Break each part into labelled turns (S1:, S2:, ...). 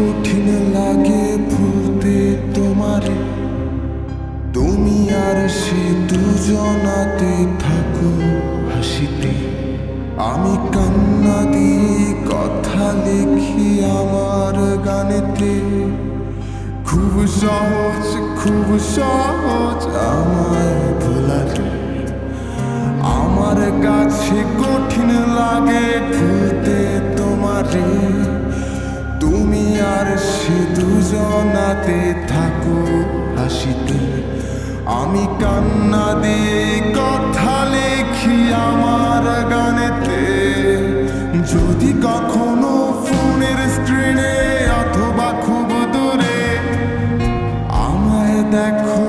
S1: কঠিন লাগে ভুলতে তোমারে। তুমি আর সে দুজনাতে থাকো হাসিতে। আমি কান্না দিয়ে কথা লিখি আমার গানেতে। খুব সহজ খুব সহজ আমার ভোলার। আমার কাছে কঠিন লাগে ভুলতে তোমারে। তুমি আর সে দুজনাতে থাকো হাসিতে। আমি কান্না দিয়ে কথা লেখি আমার গানেতে। যদি কখনো ফোনের স্ক্রিনে অথবা খুব দূরে আমায় দেখো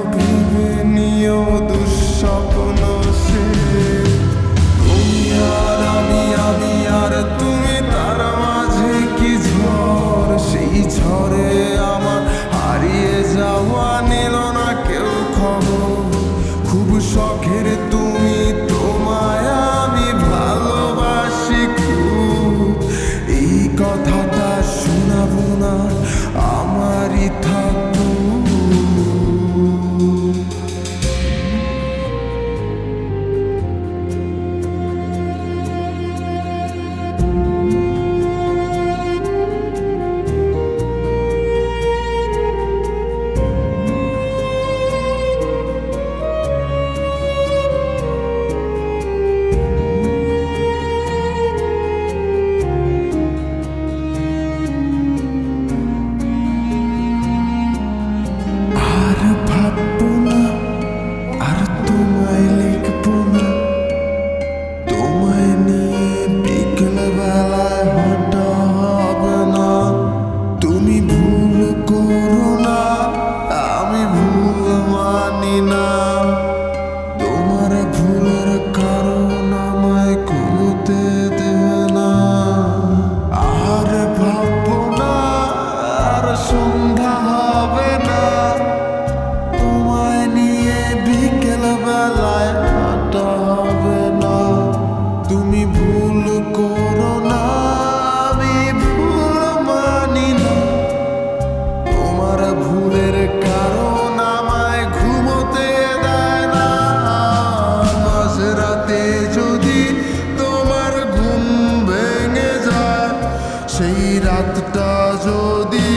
S1: রাতটা যদি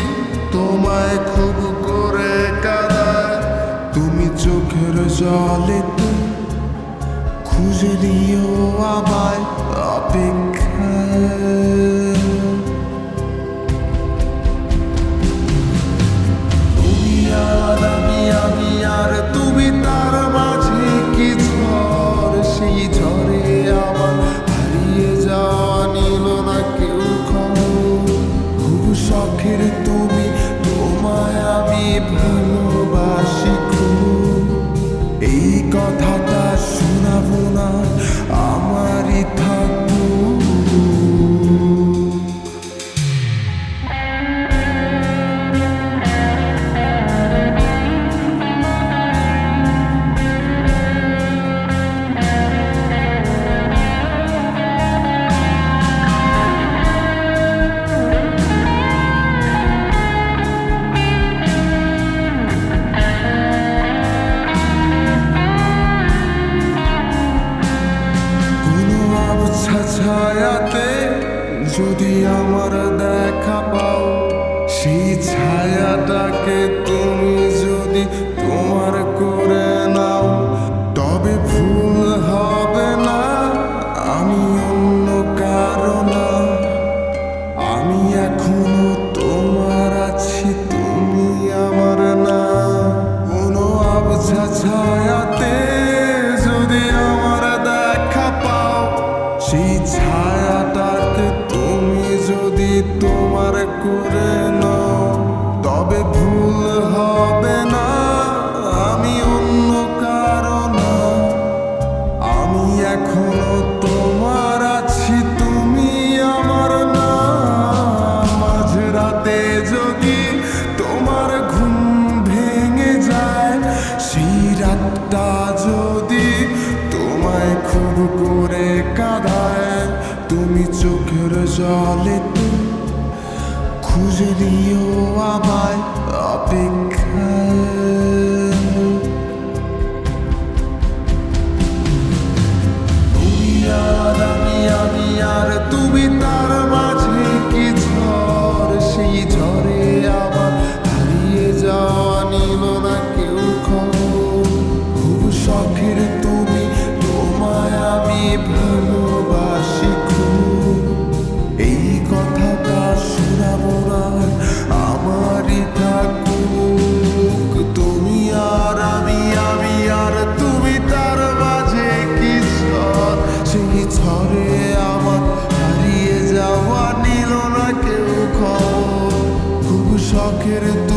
S1: তোমায় খুব করে কাদায় তুমি চোখের জলেতে খুঁজে দিও আবার অপেক্ষায় সেই ছায়াটাকে তুমি যদি তোমার করে নাও, তবে ভুল হবে না। আমি অন্য কারও না। আমি এখনও তোমার আছি, তুমি আমার না। কোনো আবছা ছায়াতে যদি আমার দেখা পাও, সেই ছায়াটাকে তুমি যদি তোমার করে এখনও তোমার আছি, তুমি আমার না। মাঝরাতে যদি তোমার ঘুম ভেঙে যায় যদি তোমায় করে তুমি চোখের জলে খুঁজে নিও আমায় অপেক্ষায় শখের তুমি